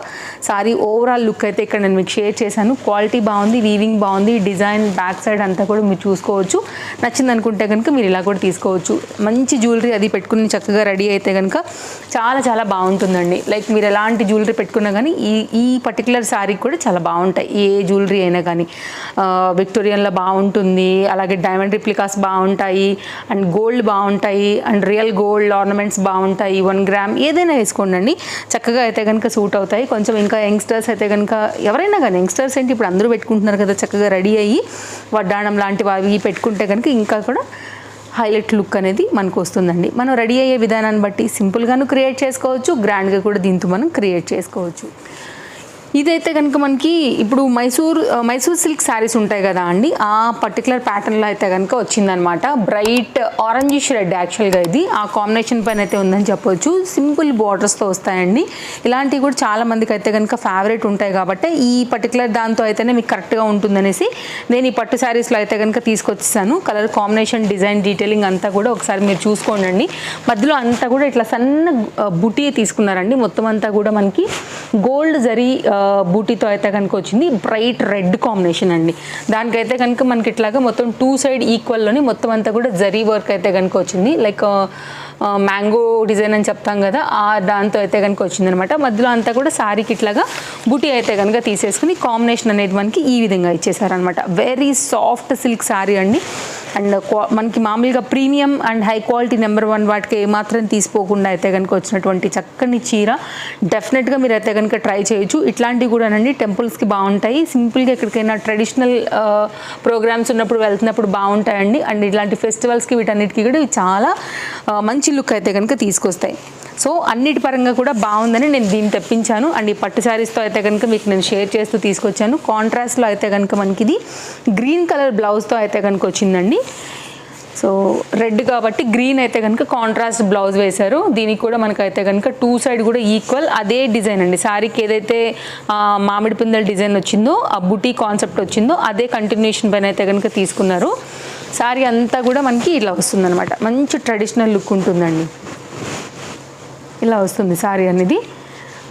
సారీ ఓవరాల్ లుక్ అయితే ఇక్కడ నేను మీకు షేర్ చేశాను. క్వాలిటీ బాగుంది వీవింగ్ బాగుంది ఈ డిజైన్ బ్యాక్ సైడ్ అంతా కూడా మీరు చూసుకోవచ్చు. నచ్చింది అనుకుంటే కనుక మీరు ఇలా కూడా తీసుకోవచ్చు. మంచి జ్యువెలరీ అది పెట్టుకుని చక్కగా రెడీ అయితే కనుక చాలా చాలా బాగుంటుందండి. లైక్ మీరు ఎలాంటి జ్యువెలరీ పెట్టుకున్నా కానీ ఈ ఈ పర్టికులర్ శారీ కూడా చాలా బాగుంటాయి. ఏ జ్యువెలరీ అయినా కానీ విక్టోరియన్లో బాగుంటుంది. అలాగే డైమండ్ రిప్లికాస్ బాగుంటాయి. అండ్ గోల్డ్ బాగుంటాయి. అండ్ రియల్ గోల్డ్ ఆర్నమెంట్స్ బాగుంటాయి. వన్ గ్రామ్ ఏదైనా వేసుకోండి అండి. చక్కగా అయితే కనుక సూట్ అవుతాయి. కొంచెం ఇంకా యంగ్స్టర్స్ అయితే కనుక ఎవరైనా కానీ యంగ్స్టర్స్ ఏంటి? ఇప్పుడు అందరూ పెట్టుకుంటున్నారు కదా చక్కగా రెడీ అయ్యి వడ్డాణం లాంటివి అవి పెట్టుకుంటే కనుక ఇంకా కూడా హైలైట్ లుక్ అనేది మనకు వస్తుందండి. మనం రెడీ అయ్యే విధానాన్ని బట్టి సింపుల్గాను క్రియేట్ చేసుకోవచ్చు గ్రాండ్గా కూడా దీంతో మనం క్రియేట్ చేసుకోవచ్చు. ఇదైతే కనుక మనకి ఇప్పుడు మైసూర్ మైసూర్ సిల్క్ శారీస్ ఉంటాయి కదా అండి ఆ పర్టికులర్ ప్యాటర్న్లో అయితే కనుక వచ్చిందనమాట బ్రైట్ ఆరెంజిష్ రెడ్ యాక్చువల్గా ఇది. ఆ కాంబినేషన్ పైన అయితే ఉందని చెప్పొచ్చు. సింపుల్ బార్డర్స్తో వస్తాయండి. ఇలాంటివి కూడా చాలా మందికి అయితే కనుక ఫేవరెట్ ఉంటాయి కాబట్టి ఈ పర్టికులర్ దాంతో అయితేనే మీకు కరెక్ట్గా ఉంటుందనేసి నేను ఈ పట్టు శారీస్లో అయితే కనుక తీసుకొచ్చేసాను. కలర్ కాంబినేషన్ డిజైన్ డీటెయిలింగ్ అంతా కూడా ఒకసారి మీరు చూసుకోండి మధ్యలో అంతా కూడా ఇట్లా సన్న బుటీ తీసుకున్నారండి. మొత్తం అంతా కూడా మనకి గోల్డ్ జరీ బూటీతో అయితే కనుక వచ్చింది. బ్రైట్ రెడ్ కాంబినేషన్ అండి. దానికైతే కనుక మనకి ఇట్లాగా మొత్తం టూ సైడ్ ఈక్వల్లోని మొత్తం అంతా కూడా జరీ వర్క్ అయితే కనుక వచ్చింది. లైక్ మ్యాంగో డిజైన్ అని చెప్తాం కదా ఆ దాంతో అయితే కనుక వచ్చిందనమాట. మధ్యలో అంతా కూడా శారీకి ఇట్లాగా బుటీ అయితే కనుక తీసేసుకుని కాంబినేషన్ అనేది మనకి ఈ విధంగా ఇచ్చేసారనమాట. వెరీ సాఫ్ట్ సిల్క్ శారీ అండి. అండ్ uh, మనకి మామూలుగా premium and high quality number one వాటికి ఏమాత్రం తీసిపోకుండా అయితే కనుక వచ్చినటువంటి చక్కని చీర డెఫినెట్గా మీరు అయితే కనుక ట్రై చేయొచ్చు. ఇట్లాంటివి కూడానండి టెంపుల్స్కి బాగుంటాయి. సింపుల్గా ఎక్కడికైనా ట్రెడిషనల్ ప్రోగ్రామ్స్ uh, ఉన్నప్పుడు వెళ్తున్నప్పుడు బాగుంటాయండి. అండ్ ఇట్లాంటి ఫెస్టివల్స్కి వీటన్నిటికీ కూడా ఇవి చాలా uh, మంచి లుక్ అయితే కనుక తీసుకొస్తాయి. సో అన్నిటి పరంగా కూడా బాగుందని నేను దీన్ని తెప్పించాను. అండ్ ఈ పట్టు శారీస్తో అయితే కనుక మీకు నేను షేర్ చేస్తూ తీసుకొచ్చాను. కాంట్రాస్ట్లో అయితే కనుక మనకి ఇది గ్రీన్ కలర్ బ్లౌజ్తో అయితే కనుక వచ్చిందండి. సో రెడ్ కాబట్టి గ్రీన్ అయితే కనుక కాంట్రాస్ట్ బ్లౌజ్ వేశారు. దీనికి కూడా మనకైతే కనుక టూ సైడ్ కూడా ఈక్వల్ అదే డిజైన్ అండి. శారీకి ఏదైతే మామిడి పిందెల డిజైన్ వచ్చిందో ఆ బుటీ కాన్సెప్ట్ వచ్చిందో అదే కంటిన్యూషన్ పైన అయితే కనుక తీసుకున్నారు. శారీ అంతా కూడా మనకి ఇలా వస్తుందన్నమాట. మంచి ట్రెడిషనల్ లుక్ ఉంటుందండి. ఇలా వస్తుంది సారీ అనేది.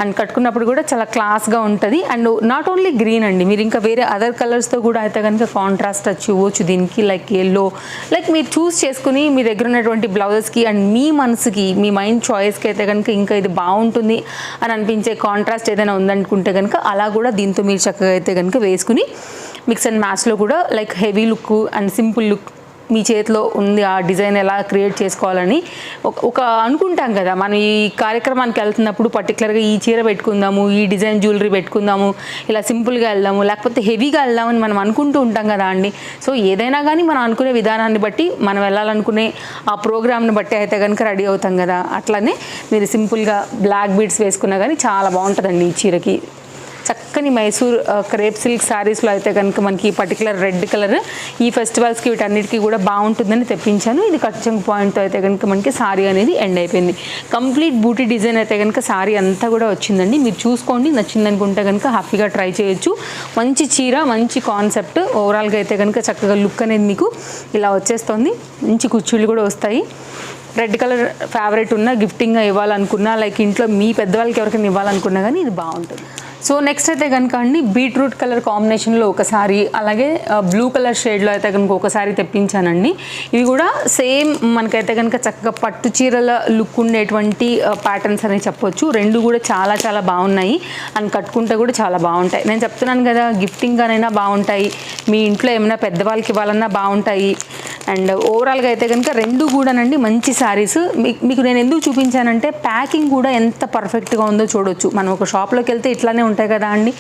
అండ్ కట్టుకున్నప్పుడు కూడా చాలా క్లాస్గా ఉంటుంది. అండ్ నాట్ ఓన్లీ గ్రీన్ అండి మీరు ఇంకా వేరే అదర్ కలర్స్తో కూడా అయితే కనుక కాంట్రాస్ట్ వచ్చి ఇవ్వచ్చు దీనికి లైక్ ఎల్లో లైక్ మీరు చూస్ చేసుకుని మీ దగ్గర ఉన్నటువంటి బ్లౌజెస్కి అండ్ మీ మనసుకి మీ మైండ్ చాయిస్కి అయితే కనుక ఇంకా ఇది బాగుంటుంది అని అనిపించే కాంట్రాస్ట్ ఏదైనా ఉందనుకుంటే కనుక అలా కూడా దీంతో మీరు చక్కగా అయితే కనుక వేసుకుని మిక్స్ అండ్ మ్యాచ్లో కూడా like heavy look and simple look మీ చేతిలో ఉంది ఆ డిజైన్ ఎలా క్రియేట్ చేసుకోవాలని ఒక ఒక అనుకుంటాం కదా. మనం ఈ కార్యక్రమానికి వెళ్తున్నప్పుడు పర్టికులర్గా ఈ చీర పెట్టుకుందాము ఈ డిజైన్ జ్యువెలరీ పెట్టుకుందాము ఇలా సింపుల్గా వెళ్దాము లేకపోతే హెవీగా వెళ్దామని మనం అనుకుంటూ ఉంటాం కదా అండి. సో ఏదైనా కానీ మనం అనుకునే విధానాన్ని బట్టి మనం వెళ్ళాలనుకునే ఆ ప్రోగ్రామ్ని బట్టి అయితే కనుక రెడీ అవుతాం కదా. అట్లానే మీరు సింపుల్గా బ్లాక్ బీడ్స్ వేసుకున్నా కానీ చాలా బాగుంటుందండి ఈ చీరకి. చక్కని మైసూర్ క్రేప్ సిల్క్ శారీస్లో అయితే కనుక మనకి ఈ పర్టికులర్ రెడ్ కలర్ ఈ ఫెస్టివల్స్కి వీటన్నిటికీ కూడా బాగుంటుందని తెప్పించాను. ఇది కచ్చంగ్ పాయింట్తో అయితే కనుక మనకి శారీ అనేది ఎండ్ అయిపోయింది. కంప్లీట్ బూటీ డిజైన్ అయితే కనుక శారీ అంతా కూడా వచ్చిందండి. మీరు చూసుకోండి నచ్చింది అనుకుంటే కనుక హ్యాపీగా ట్రై చేయొచ్చు. మంచి చీర మంచి కాన్సెప్ట్ ఓవరాల్గా అయితే కనుక చక్కగా లుక్ అనేది మీకు ఇలా వచ్చేస్తుంది. మంచి కుర్చీలు కూడా వస్తాయి. రెడ్ కలర్ ఫేవరెట్ ఉన్న గిఫ్టింగ్గా ఇవ్వాలనుకున్నా లైక్ ఇంట్లో మీ పెద్దవాళ్ళకి ఎవరికైనా ఇవ్వాలనుకున్నా కానీ ఇది బాగుంటుంది. సో నెక్స్ట్ అయితే కనుక అండి బీట్రూట్ కలర్ కాంబినేషన్లో ఒకసారి అలాగే బ్లూ కలర్ షేడ్లో అయితే కనుక ఒకసారి తెప్పించానండి. ఇవి కూడా సేమ్ మనకైతే కనుక చక్కగా పట్టు చీరల లుక్ ఉండేటువంటి ప్యాటర్న్స్ అని చెప్పొచ్చు. రెండు కూడా చాలా చాలా బాగున్నాయి. అండ్ కట్టుకుంటే కూడా చాలా బాగుంటాయి. నేను చెప్తున్నాను కదా గిఫ్టింగ్ అనైనా బాగుంటాయి. మీ ఇంట్లో ఏమైనా పెద్దవాళ్ళకి ఇవ్వాలన్నా బాగుంటాయి. అండ్ ఓవరాల్గా అయితే కనుక రెండు కూడానండి మంచి శారీస్. మీకు నేను ఎందుకు చూపించానంటే ప్యాకింగ్ కూడా ఎంత పర్ఫెక్ట్గా ఉందో చూడొచ్చు. మనం ఒక షాప్లోకి వెళ్తే ఇట్లానే ఉంటాయి కదా అండి.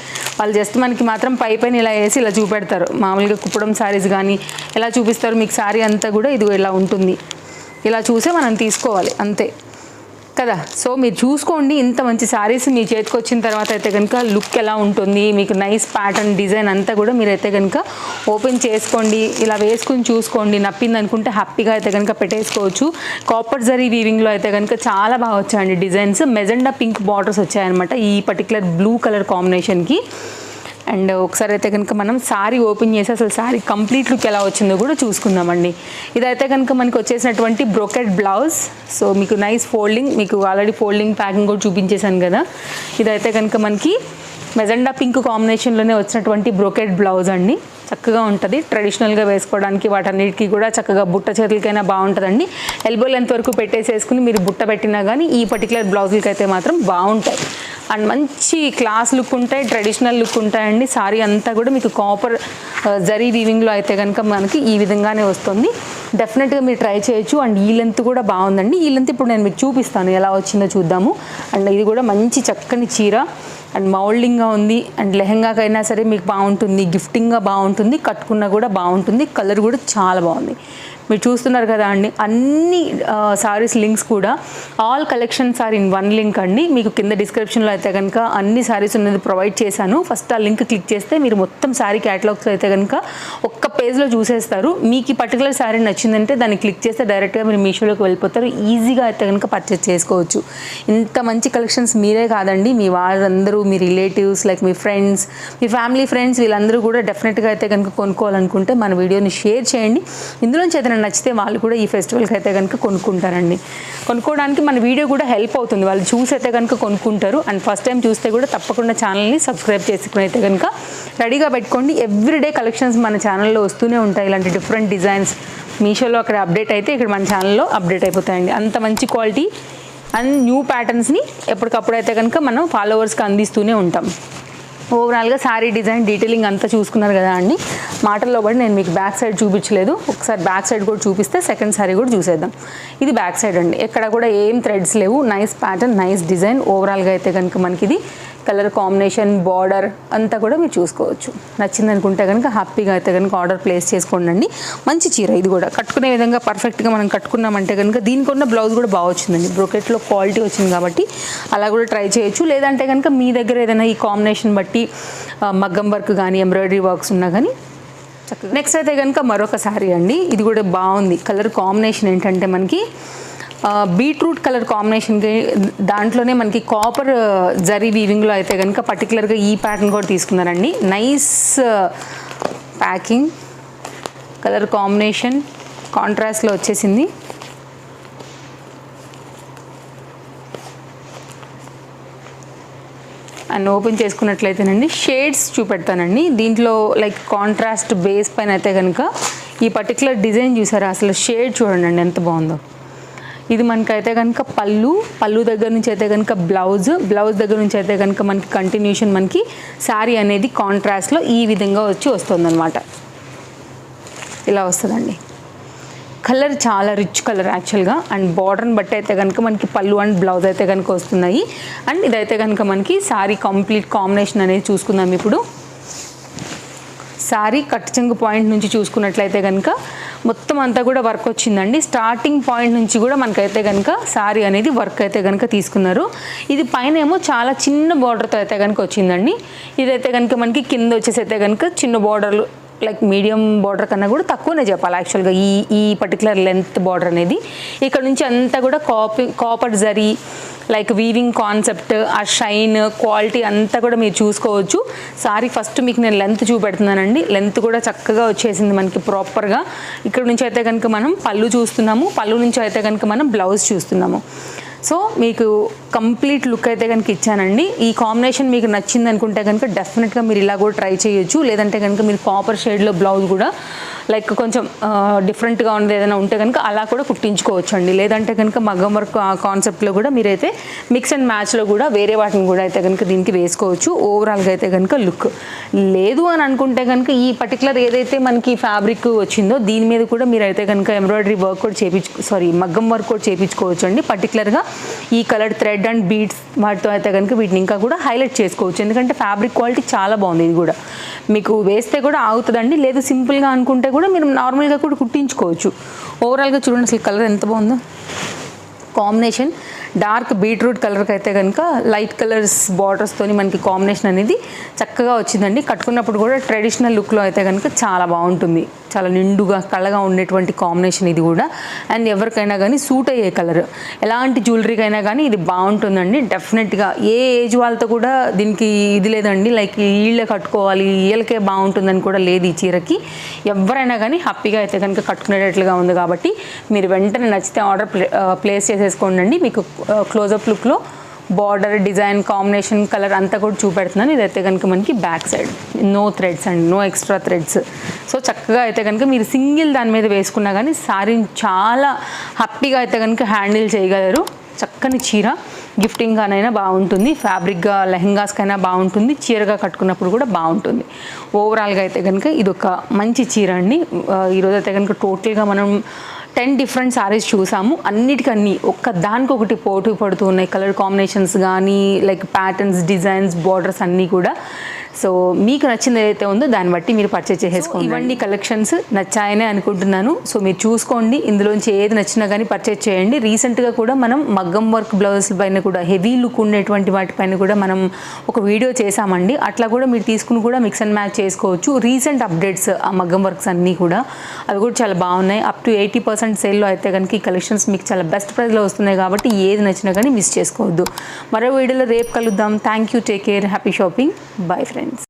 వాళ్ళు జస్ట్ మనకి మాత్రం పై పైన ఇలా వేసి ఇలా చూపెడతారు. మామూలుగా కుప్పడం శారీస్ కానీ ఎలా చూపిస్తారు మీకు శారీ అంతా కూడా ఇది ఇలా ఉంటుంది. ఇలా చూసే మనం తీసుకోవాలి. అంతే. కదా. సో మీరు చూసుకోండి ఇంత మంచి శారీస్ మీ చేతికి వచ్చిన తర్వాత అయితే కనుక లుక్ ఎలా ఉంటుంది మీకు నైస్ ప్యాటర్న్ డిజైన్ అంతా కూడా మీరైతే కనుక ఓపెన్ చేసుకోండి ఇలా వేసుకుని చూసుకోండి నప్పింది అనుకుంటే హ్యాపీగా అయితే కనుక పెట్టేసుకోవచ్చు. కాపర్ జరీ వీవింగ్లో అయితే కనుక చాలా బాగా వచ్చాయండి డిజైన్స్ మెజెండా పింక్ బార్డర్స్ వచ్చాయన్నమాట ఈ పర్టికులర్ బ్లూ కలర్ కాంబినేషన్కి అండ్ ఒకసారి అయితే కనుక మనం సారీ ఓపెన్ చేసి అసలు సారీ కంప్లీట్ లుక్ ఎలా వచ్చిందో కూడా చూసుకుందామండి. ఇదైతే కనుక మనకి వచ్చేసినటువంటి బ్రోకెట్ బ్లౌజ్. సో మీకు నైస్ ఫోల్డింగ్ మీకు ఆల్రెడీ ఫోల్డింగ్ ప్యాకింగ్ కూడా చూపించేశాను కదా. ఇదైతే కనుక మనకి మెజెండా పింక్ కాంబినేషన్లోనే వచ్చినటువంటి బ్రోకెట్ బ్లౌజ్ అండి. చక్కగా ఉంటుంది. ట్రెడిషనల్గా వేసుకోవడానికి వాటన్నిటికీ కూడా చక్కగా బుట్ట చేతులకైనా బాగుంటుందండి. ఎల్బో లెంత్ వరకు పెట్టేసేసుకుని మీరు బుట్ట పెట్టినా కానీ ఈ పర్టికులర్ బ్లౌజులకి అయితే మాత్రం బాగుంటాయి. అండ్ మంచి క్లాస్ లుక్ ఉంటాయి ట్రెడిషనల్ లుక్ ఉంటాయండి. సారీ అంతా కూడా మీకు కాపర్ జరీ వీవింగ్లో అయితే కనుక మనకి ఈ విధంగానే వస్తుంది. డెఫినెట్గా మీరు ట్రై చేయొచ్చు. అండ్ ఈ లెంత్ కూడా బాగుందండి. ఈ లెంత్ ఇప్పుడు నేను మీకు చూపిస్తాను. ఎలా వచ్చిందో చూద్దాము. అండ్ ఇది కూడా మంచి చక్కని చీర. అండ్ మౌల్డింగ్గా ఉంది అండ్ లెహంగాకైనా సరే మీకు బాగుంటుంది గిఫ్టింగ్గా బాగుంటుంది కట్టుకున్నా కూడా బాగుంటుంది కలర్ కూడా చాలా బాగుంది. మీరు చూస్తున్నారు కదా అండి అన్ని సారీస్ లింక్స్ కూడా all collections are in one link అండి. మీకు కింద డిస్క్రిప్షన్లో అయితే కనుక అన్ని సారీస్ ఉన్నది ప్రొవైడ్ చేశాను. ఫస్ట్ ఆ లింక్ క్లిక్ చేస్తే మీరు మొత్తం శారీ క్యాటలాగ్స్ అయితే కనుక ఒక్క పేజ్లో చూసేస్తారు. మీకు ఈ పర్టికులర్ శారీ నచ్చిందంటే దాన్ని క్లిక్ చేస్తే డైరెక్ట్గా మీరు మీషోలోకి వెళ్ళిపోతారు. ఈజీగా అయితే కనుక పర్చేస్ చేసుకోవచ్చు. ఇంత మంచి కలెక్షన్స్ మీరే కాదండి. మీ వాళ్ళందరూ మీ రిలేటివ్స్ లైక్ మీ ఫ్రెండ్స్ మీ ఫ్యామిలీ ఫ్రెండ్స్ వీళ్ళందరూ కూడా డెఫినెట్గా అయితే కనుక కొనుక్కోవాలనుకుంటే మన వీడియోని షేర్ చేయండి. ఇందులోంచి ఏదైనా నచ్చితే వాళ్ళు కూడా ఈ ఫెస్టివల్కి అయితే కనుక కొనుక్కుంటారండి. కొనుక్కోవడానికి మన వీడియో కూడా హెల్ప్ అవుతుంది. వాళ్ళు చూసి అయితే కనుక కొనుక్కుంటారు. అండ్ ఫస్ట్ టైం చూస్తే కూడా తప్పకుండా ఛానల్ని సబ్స్క్రైబ్ చేసుకుని అయితే కనుక రెడీగా పెట్టుకోండి. ఎవ్రీడే కలెక్షన్స్ మన ఛానల్లో వస్తూనే ఉంటాయి. ఇలాంటి డిఫరెంట్ డిజైన్స్ మీషోలో అక్కడ అప్డేట్ అయితే ఇక్కడ మన ఛానల్లో అప్డేట్ అయిపోతాయండి. అంత మంచి క్వాలిటీ అండ్ న్యూ ప్యాటర్న్స్ని ఎప్పటికప్పుడు అయితే కనుక మనం ఫాలోవర్స్కి అందిస్తూనే ఉంటాం. ఓవరాల్గా శారీ డిజైన్ డీటెయిలింగ్ అంతా చూసుకున్నారు కదా అండి. మాటల్లో పడి నేను మీకు బ్యాక్ సైడ్ చూపించలేదు. ఒకసారి బ్యాక్ సైడ్ కూడా చూపిస్తే సెకండ్ శారీ కూడా చూసేద్దాం. ఇది బ్యాక్ సైడ్ అండి. ఎక్కడ కూడా ఏం థ్రెడ్స్ లేవు. నైస్ ప్యాటర్న్ నైస్ డిజైన్ ఓవరాల్గా అయితే కనుక మనకి ఇది కలర్ కాంబినేషన్ బార్డర్ అంతా కూడా మీరు చూసుకోవచ్చు. నచ్చింది అనుకుంటే కనుక హ్యాపీగా అయితే కనుక ఆర్డర్ ప్లేస్ చేసుకోండి మంచి చీర ఇది కూడా. కట్టుకునే విధంగా పర్ఫెక్ట్గా మనం కట్టుకున్నామంటే కనుక దీనికి ఉన్న బ్లౌజ్ కూడా బాగా వచ్చిందండి. బ్రోకెట్లో క్వాలిటీ వచ్చింది కాబట్టి అలా కూడా ట్రై చేయొచ్చు. లేదంటే కనుక మీ దగ్గర ఏదైనా ఈ కాంబినేషన్ బట్టి మగ్గం వర్క్ కానీ ఎంబ్రాయిడరీ వర్క్స్ ఉన్నా కానీ నెక్స్ట్ అయితే కనుక మరొక శారీ అండి. ఇది కూడా బాగుంది. కలర్ కాంబినేషన్ ఏంటంటే మనకి బీట్రూట్ కలర్ కాంబినేషన్కి దాంట్లోనే మనకి కాపర్ జరీ వీవింగ్లో అయితే కనుక పర్టికులర్గా ఈ ప్యాటర్న్ కూడా తీసుకున్నారండి. నైస్ ప్యాకింగ్ కలర్ కాంబినేషన్ కాంట్రాస్ట్లో వచ్చేసింది. అండ్ ఓపెన్ చేసుకున్నట్లయితేనండి షేడ్స్ చూపెడతానండి. దీంట్లో లైక్ కాంట్రాస్ట్ బేస్ పైన అయితే కనుక ఈ పర్టికులర్ డిజైన్ చూసారా? అసలు షేడ్ చూడండి ఎంత బాగుందో. ఇది మనకైతే కనుక పళ్ళు పళ్ళు దగ్గర నుంచి అయితే కనుక బ్లౌజ్ బ్లౌజ్ దగ్గర నుంచి అయితే కనుక మనకి కంటిన్యూషన్ మనకి శారీ అనేది కాంట్రాస్ట్లో ఈ విధంగా వచ్చి వస్తుందన్నమాట. ఇలా వస్తుందండి. కలర్ చాలా రిచ్ కలర్ యాక్చువల్గా అండ్ బార్డర్ని బట్టి అయితే కనుక మనకి పళ్ళు అండ్ బ్లౌజ్ అయితే కనుక వస్తున్నాయి. అండ్ ఇదైతే కనుక మనకి శారీ కంప్లీట్ కాంబినేషన్ అనేది చూసుకుందాం ఇప్పుడు. శారీ కట్ చెంగు పాయింట్ నుంచి చూసుకున్నట్లయితే కనుక మొత్తం అంతా కూడా వర్క్ వచ్చిందండి. స్టార్టింగ్ పాయింట్ నుంచి కూడా మనకైతే కనుక శారీ అనేది వర్క్ అయితే కనుక తీసుకున్నారు. ఇది పైన ఏమో చాలా చిన్న బార్డర్తో అయితే కనుక వచ్చిందండి. ఇదైతే కనుక మనకి కింద వచ్చేసి అయితే కనుక చిన్న బార్డర్లు లైక్ మీడియం బార్డర్ కన్నా కూడా తక్కువనే చెప్పాలి యాక్చువల్గా ఈ ఈ పర్టికులర్ లెంత్ బార్డర్ అనేది. ఇక్కడ నుంచి అంతా కూడా copy copper zari like weaving concept ఆ షైన్ క్వాలిటీ అంతా కూడా మీరు చూసుకోవచ్చు. సారీ ఫస్ట్ మీకు నేను లెంత్ చూపెడుతున్నానండి. లెంత్ కూడా చక్కగా వచ్చేసింది మనకి ప్రాపర్గా ఇక్కడ నుంచి అయితే కనుక మనం పళ్ళు చూస్తున్నాము. పళ్ళు నుంచి అయితే కనుక మనం బ్లౌజ్ చూస్తున్నాము. సో మీకు కంప్లీట్ లుక్ అయితే కనుక ఇచ్చానండి. ఈ కాంబినేషన్ మీకు నచ్చింది అనుకుంటే కనుక డెఫినెట్గా మీరు ఇలా కూడా ట్రై చేయొచ్చు. లేదంటే కనుక మీరు కాపర్ షేడ్లో బ్లౌజ్ కూడా లైక్ కొంచెం డిఫరెంట్గా ఉన్నది ఏదైనా ఉంటే కనుక అలా కూడా కుట్టించుకోవచ్చు అండి లేదంటే కనుక మగ్గం వర్క్ కాన్సెప్ట్లో కూడా మీరైతే మిక్స్ అండ్ మ్యాచ్లో కూడా వేరే వాటిని కూడా అయితే కనుక దీనికి వేసుకోవచ్చు. ఓవరాల్గా అయితే కనుక లుక్. లేదు అని అనుకుంటే కనుక ఈ పర్టికులర్ ఏదైతే మనకి ఫ్యాబ్రిక్ వచ్చిందో దీని మీద కూడా మీరైతే కనుక ఎంబ్రాయిడరీ వర్క్ కూడా చేపించు సారీ మగ్గం వర్క్ కూడా చేపించుకోవచ్చు అండి పర్టికులర్గా ఈ కలర్ థ్రెడ్ అండ్ బీడ్స్ వాటితో అయితే కనుక వీటిని ఇంకా కూడా హైలైట్ చేసుకోవచ్చు. ఎందుకంటే ఫ్యాబ్రిక్ క్వాలిటీ చాలా బాగుంది ఇది కూడా. మీకు వేస్తే కూడా ఆగుతుందండి. లేదు సింపుల్గా అనుకుంటే కూడా మీరు నార్మల్గా కూడా కుట్టించుకోవచ్చు. ఓవరాల్గా చూడండి అసలు కలర్ ఎంత బాగుందో. కాంబినేషన్ డార్క్ బీట్రూట్ కలర్కి అయితే కనుక లైట్ కలర్స్ బార్డర్స్తో మనకి కాంబినేషన్ అనేది చక్కగా వచ్చిందండి. కట్టుకున్నప్పుడు కూడా ట్రెడిషనల్ లుక్లో అయితే కనుక చాలా బాగుంటుంది. చాలా నిండుగా కళ్ళగా ఉండేటువంటి కాంబినేషన్ ఇది కూడా. అండ్ ఎవరికైనా కానీ సూట్ అయ్యే కలర్ ఎలాంటి జ్యువెలరీకైనా కానీ ఇది బాగుంటుందండి. డెఫినెట్గా ఏ ఏజ్ వాళ్ళతో కూడా దీనికి ఇది లేదండి. లైక్ వీళ్ళే కట్టుకోవాలి వీళ్ళకే బాగుంటుందని కూడా లేదు ఈ చీరకి. ఎవరైనా కానీ హ్యాపీగా అయితే కనుక కట్టుకునేటట్లుగా ఉంది కాబట్టి మీరు వెంటనే నచ్చితే ఆర్డర్ ప్లే ప్లేస్ చేసేసుకోండి మీకు క్లోజప్ లుక్లో బార్డర్ డిజైన్ కాంబినేషన్ కలర్ అంతా కూడా చూపెడుతున్నాను. ఇదైతే కనుక మనకి back side no threads and no extra threads so చక్కగా అయితే కనుక మీరు సింగిల్ దాని మీద వేసుకున్నా కానీ సారీని చాలా హ్యాపీగా అయితే కనుక హ్యాండిల్ చేయగలరు. చక్కని చీర గిఫ్టింగ్ గానైనా బాగుంటుంది. ఫ్యాబ్రిక్గా లెహెంగాస్కైనా బాగుంటుంది. చీరగా కట్టుకున్నప్పుడు కూడా బాగుంటుంది. ఓవరాల్గా అయితే కనుక ఇది ఒక మంచి చీర అండి. ఈరోజు అయితే కనుక టోటల్గా మనం టెన్ డిఫరెంట్ సారీస్ చూసాము. అన్నిటికన్నీ ఒక్క దానికొకటి పోటీ పడుతూ ఉన్నాయి. కలర్ కాంబినేషన్స్ కానీ లైక్ ప్యాటర్న్స్ డిజైన్స్ బార్డర్స్ అన్నీ కూడా. సో మీకు నచ్చింది ఏదైతే ఉందో దాన్ని బట్టి మీరు పర్చేజ్ చేసేసుకోండి. ఇవన్నీ కలెక్షన్స్ నచ్చాయనే అనుకుంటున్నాను. సో మీరు చూసుకోండి. ఇందులోంచి ఏది నచ్చినా కానీ పర్చేజ్ చేయండి. రీసెంట్గా కూడా మనం మగ్గం వర్క్ బ్లౌజ్ పైన కూడా హెవీ లుక్ ఉండేటువంటి వాటిపైన కూడా మనం ఒక వీడియో చేసామండి అట్లా కూడా మీరు తీసుకుని కూడా మిక్స్ అండ్ మ్యాచ్ చేసుకోవచ్చు. రీసెంట్ అప్డేట్స్ ఆ మగ్గం వర్క్స్ అన్నీ కూడా. అవి కూడా చాలా బాగున్నాయి. అప్ టు ఎయిటీ పర్సెంట్ సేల్లో అయితే కనుక ఈ కలెక్షన్స్ మీకు చాలా బెస్ట్ ప్రైస్లో వస్తున్నాయి కాబట్టి ఏది నచ్చినా కానీ మిస్ చేసుకోవద్దు. మరో వీడియోలో రేపు కలుద్దాం. Thank you take care happy shopping bye friends friends.